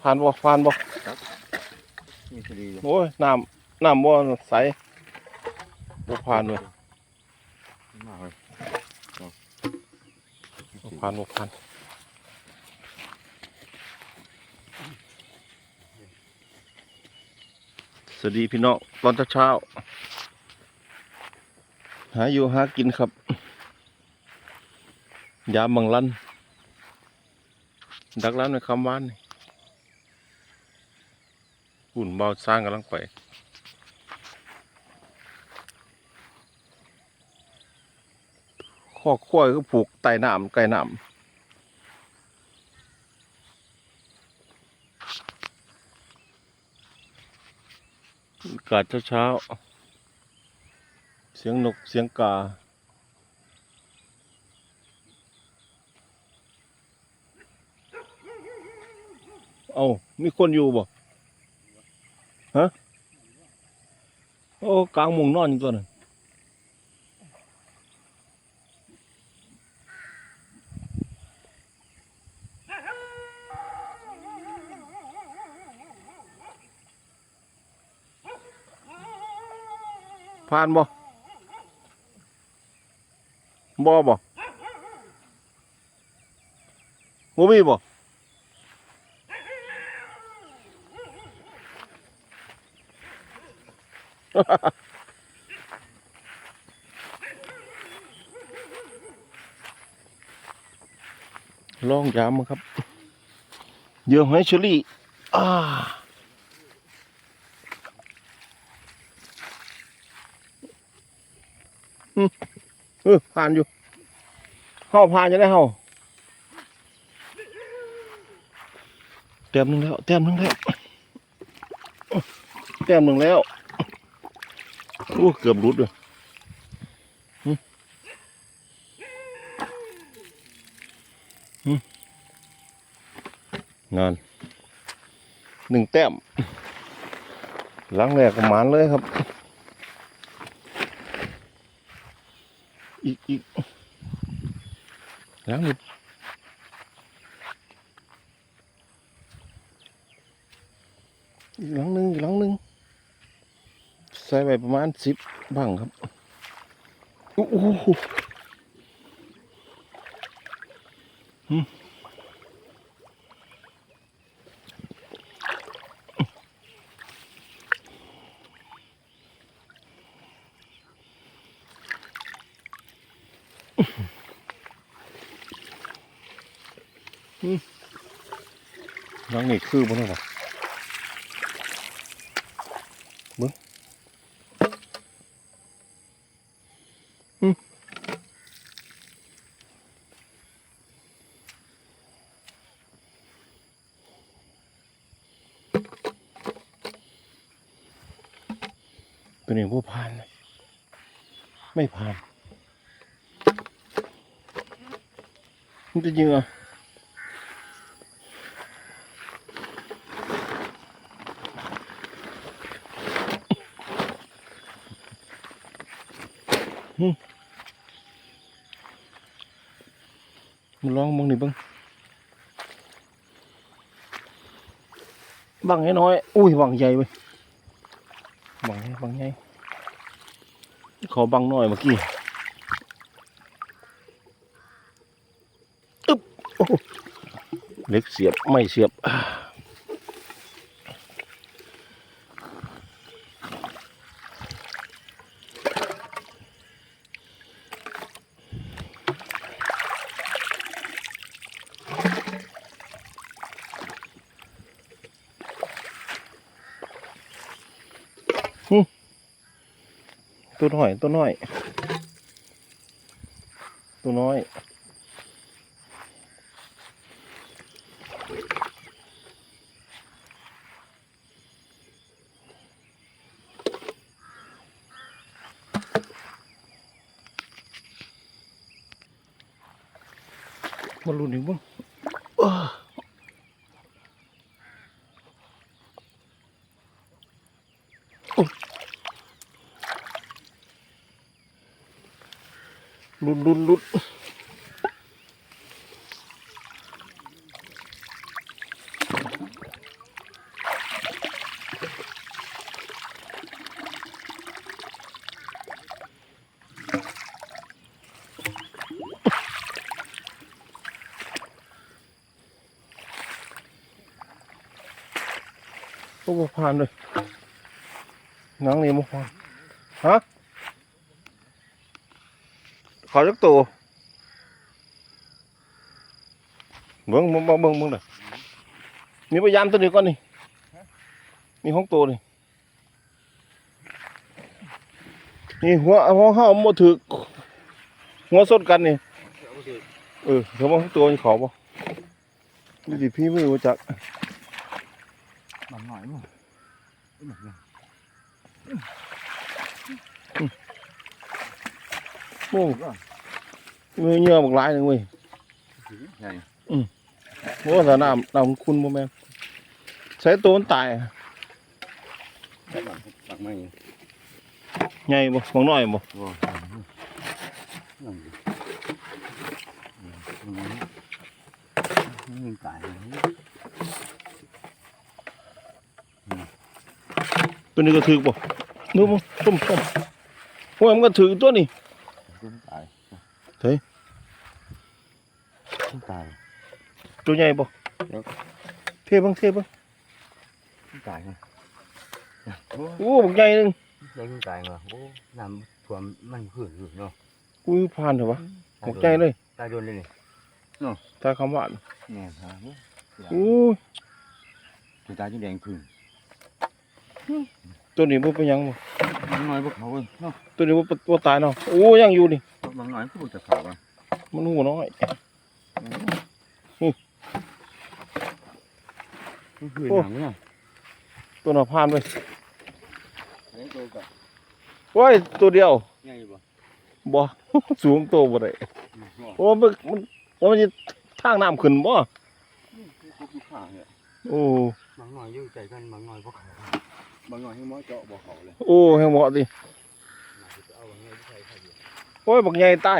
ผ่านบ่ผ่านบ่มีคดีอยู่โอ้ยน้ำน้ำบ่ใสบ่ผ่านเลยมากเลยบ่ผ่านบ่ผ่านสวัสดีพี่น้องตอนเช้าๆหาอยู่หากินครับ ยามบังลัน ดักร้านในคำบ้านหุ่นเบาสร้างกำลังไปข้อขั้วก็ผูกไต่น้ำไก่น้ำอากาศเช้าๆ เสียงนก เสียงกา เอามีคนอยู่บ่ฮะโอ้กลางมุงนอนอยู่ตัวนึงผ่านบ่บ่บ่บ่มีบ่ ลองยามครับ เยื่อหอยเชอรี่อ่าอืมเออผ่านอยู่เข้าผ่านจะได้เข้าเต็มหนึ่งแล้วเต็มหนึ่งแล้วเต็มหนึ่งแล้ว โอ้เกือบรุดเลยหึหึนั่นหนึ่งแต้มหลังแรกก็หมานเลยครับ อีกอีกหลังนี้อีกหลังหนึ่งอีกหลังหนึ่ง ใส่ไปประมาณสิบบังครับโอ้โหหึหึหลังนี่คือบ่เนาะ ตัวนี้ผู้ผ่าน ไม่ผ่านมันจะยิงเหรอะมันลองมึงนี่บ้างบังให้น้อย อุ้ยบังใหญ่เว้ย บังไงบังไงขอบังหน่อยเมื่อกี้อึ๊บโอ้เล็กเสียบไม่เสียบ ตัวน้อย ตัวน้อย ตัวน้อย มาลุ้นอีกบ้างอ้ ลุดลุดลุดก็ผ่านเลยนังเนี่มุผ่านฮะ ขอจักตัวเบิ่งเบิ่งเบิ่งเบิ่งเบิ่งเด้อมีพยายามตัวนี้ก่อนนี่มีห้องตัวนี่นี่หัวหัวเฮาบ่ถึกหัวสดกันนี่เออเดี๋ยวมาตัวนี้ขอบ่นี่ดิพี่ไม่รู้จักนหน่อยมั้ง มันหน่อยโอ้มือเหงื่อบักหลายหนึงเว้ยใหญ่โอ้สาน้ำน้ำคุณบ่แม่นใช้ ตัวมันตายอะตักตักไม่ใหญ่บ่ของน้อยบ่ว้านั่นดิมันตายเลยตัวนี้ก็ถือบ่ดูบ่ต้มต้มโอ้ยมันก็ถือตัวนี้มันตายเฮ้ยมันตายตัวใหญ่บ่ครับเทเบิ่งเทเบิ่งมันตายไงโอ้โอ้บักใหญ่หนึงยังมันตายเหรอโอ้น้ำท่วมมันขึ้นอยู่เนาะอุ้ยผ่านเถอะวะบักใหญ่เลยตายโดนเลยนี่ตายคำว่าแน่ฮะอู้ยตัวตายจนแดงขึ้น ตัวนี้บ่เป็นหยังบ่มันน้อยพวกเขาเว้ยเนาะตัวนี้บ่บ่ตายเนาะโอ้ยังอยู่นี่บางน้อยก็จะเขาอะมันหูน้อยคือโอ้หนังเนี่ยตัวน่ะผ่านไปไอ้ตัวกับโอ้ยตัวเดียวใหญ่บ่บ่ สูงโตบ่ได้โอ้มันมันแล้วมันจะทางน้ำขึ้นบ่ พวกอยู่ข้างเนี่ยโอ้บางน้อยอยู่ใจกันบางน้อยพวกเขา บางน้อยให้หมอเจาะบ่เขาเลยโอ้ให้เหมาะดิโอ้ยบักใหญ่ใต้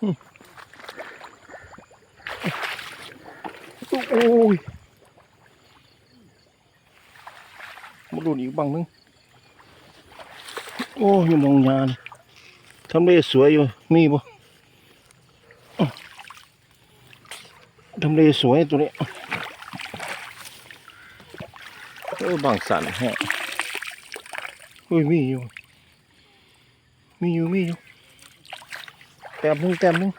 โอ้ยมาดูอีกบังนึง โอ้ยมองยานทำเลสวยอยู่ มีบ่ทำเลสวยตัวนี้เออบางสันฮะเฮ้ยมีอยู่ มีอยู่ มีอยู่ แต้มหนึงแต้มหนึง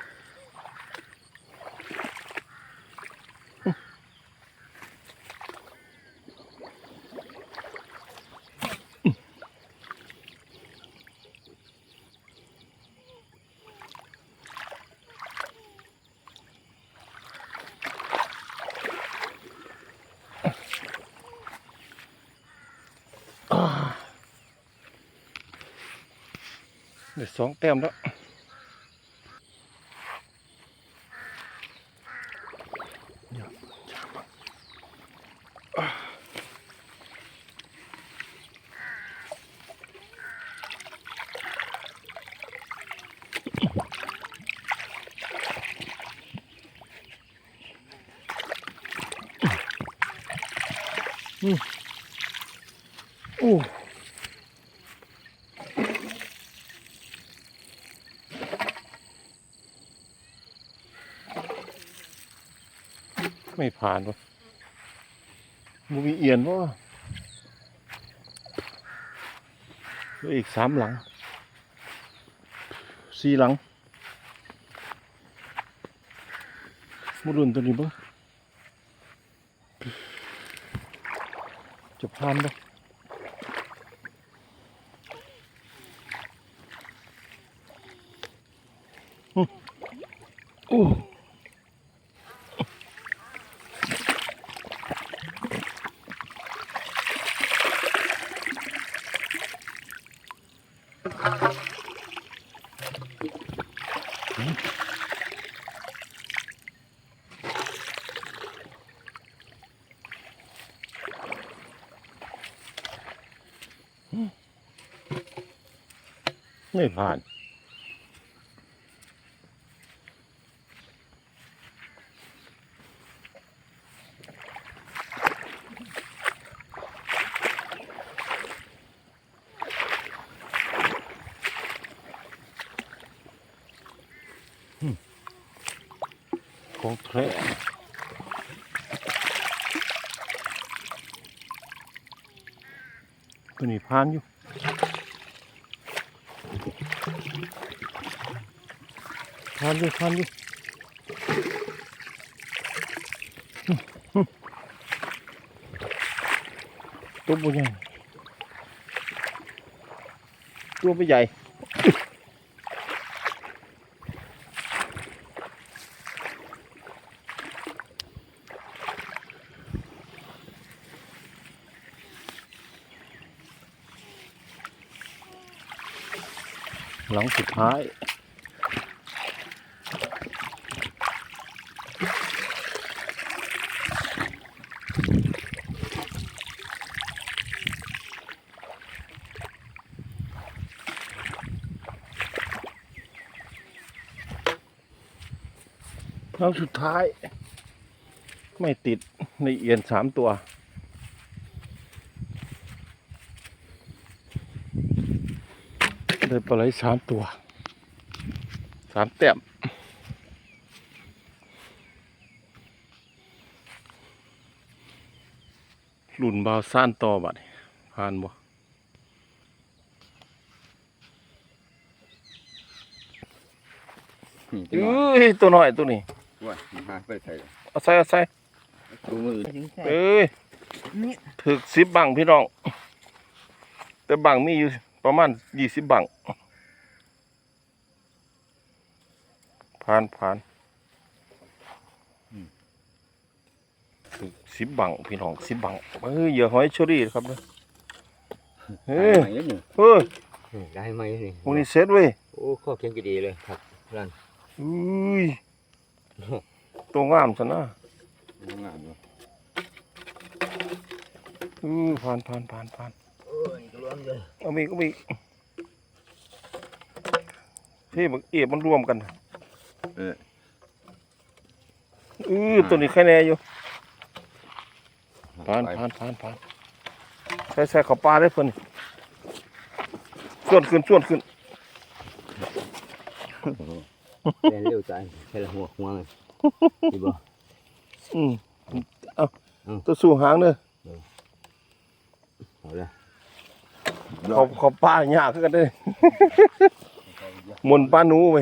เดี๋ยวสองแต้มแล้ว โอ้ไม่ผ่านวะ มูมีเอียนวะเหลืออีกสามหลังสี่หลังมารุนตัวนี้บ้างจะพานปะอื ไม่ผ่าน ของแท้ตัวนี้พานอยู่พานอยู่พานอยู่ตัวใหญ่ตัวไม่ใหญ่ ลังสุดท้าย หลังสุดท้าย ไม่ติดในเอียนสามตัว ได้ปลาไหลสามตัวสามแต้มหลุนบาวซ่านต่อบัดนี้ผ่านบ่นี่เอ้ยตัวน้อยตัวนี้ว่าหาไปใส่เอาใส่เอาใส่ดูมือเอ้ยถึกสิบบังพี่น้อง แต่บังมีอยู่ ประมาณยี่สิบบังผ่านผ่านถึกสิบบังพี่น้องสิบบังเฮ้ยอย่าหอยเชอรี่ครับเด้อเฮ้ยไหนนี่เฮ้ยได้ไหมนี่พวกนี้เซ็ตเว้ยโอ้ข้อเขียนก็ดีเลยครับรันอุ้ยตัวงามซะนะงามเนาะอือผ่านผ่านผ่านผ่านโอ้ย รวมเลยเอามีก็มีพี่มันเอียบมันรวมกันเอออือตัวนี้แค่แน่อยู่ผ่านผ่านผ่านผ่านใส่ใส่เข้าปลาได้เพิ่นส่วนขึ้นส่วนขึ้นเป็นเร็วใจใช่ละหัวหัวเลยดีบ่อืมเอาเอาตัวสู่หางเด้อเอาละ เขาเขาปลาหยากคือกันเด้อหมุนปลาหนูไป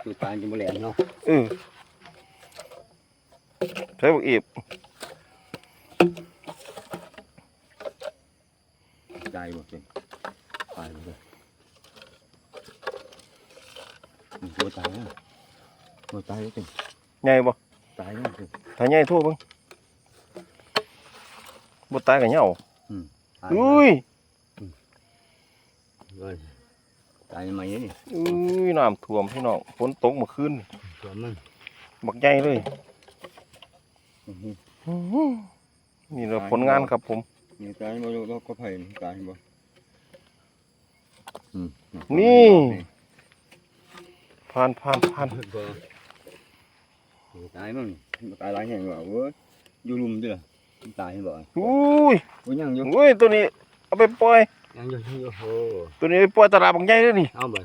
คือตาจะมาแหลมเนาะเออใช้บักเอียบใจบ่เป็นตายเลยตัวตายนะตัวตายจริงใหญ่บ่ตายนะจริงถ้าใหญ่โทั่วเบิ่ง บ่ตายก็เหงาตายอุ้ยตายมาเยอะนี่อุ้ยน้ำท่วมพี่น้องฝนตกเมื่อคืนนี่ตัวมันบักใหญ่เลยนี่เราผลงานครับผมนี่ตายบ่เราก็ไผ่ตายบ่นี่ผ่านผ่านผ่านตายมั้งตายหลายแห่งว่าเว้ยอยู่ลุมดิล่ะ ตายบ่อุ้ยโอ้ยังอยู่อุ้ยตัวนี้เอาไปปล่อยยังอยู่ยังอยู่โอ้ตัวนี้ไปปล่อยตลาดบักใหญ่เลยนี่เอาบ่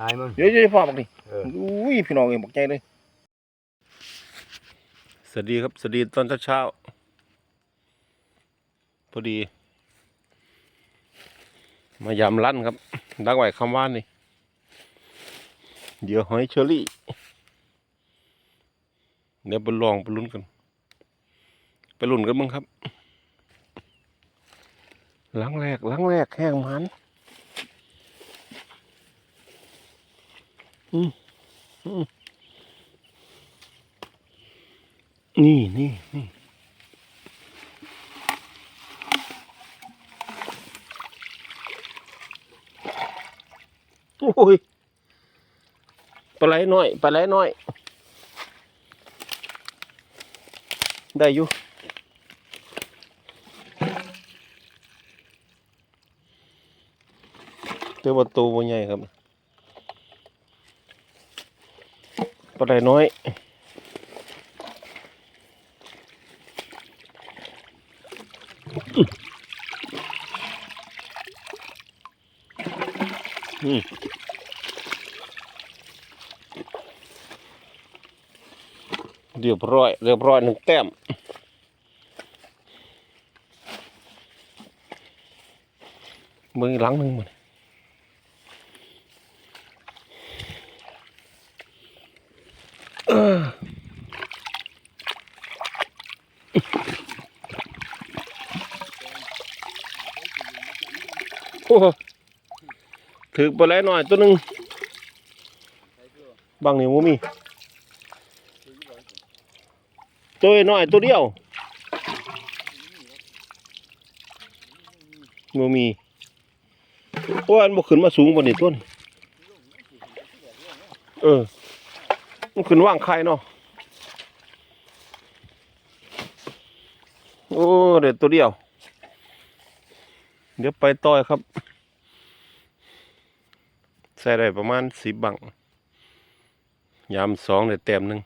ตายมั้งเดี๋ยวจะพอบักนี่เอออุ้ยพี่น้องเองบักใหญ่เลยสวัสดีครับสวัสดีตอนเช้าๆพอดี มายามลั่นครับดักไว้คำว่านนี่เดี๋ยวหอยเชอรี่เดี๋ยวไปลองไปลุ้นกัน ไปลุ้นกันมั้งครับ หลังแรกหลังแรกแห้งมันอืมอืมนี่นี่นี่โอ้ยปลาไหลน้อยปลาไหลน้อย ได้อยู่ เตัวาตัวบ่ใหญ่ครับปลาไหลน้อยอืมเรียบร้อย เรียบร้อยหนึ่งแต้มมือหลังหนึ่งมันเอ้อโอ้โห ถือไปแล้วหน่อยตัวหนึ่งบางนี่มูมีตัวหน้อยตัวเดียวมูมีเพราะว่ามันบ่ขึ้นมาสูงบนนี่ต้นเออมันขึ้นว่างไข่เนาะโอ้เด็ดตัวเดียว เดี๋ยวไปต่อยครับ ใส่ได้ประมาณสิบบังยามสองเด็ดแต้มหนึ่ง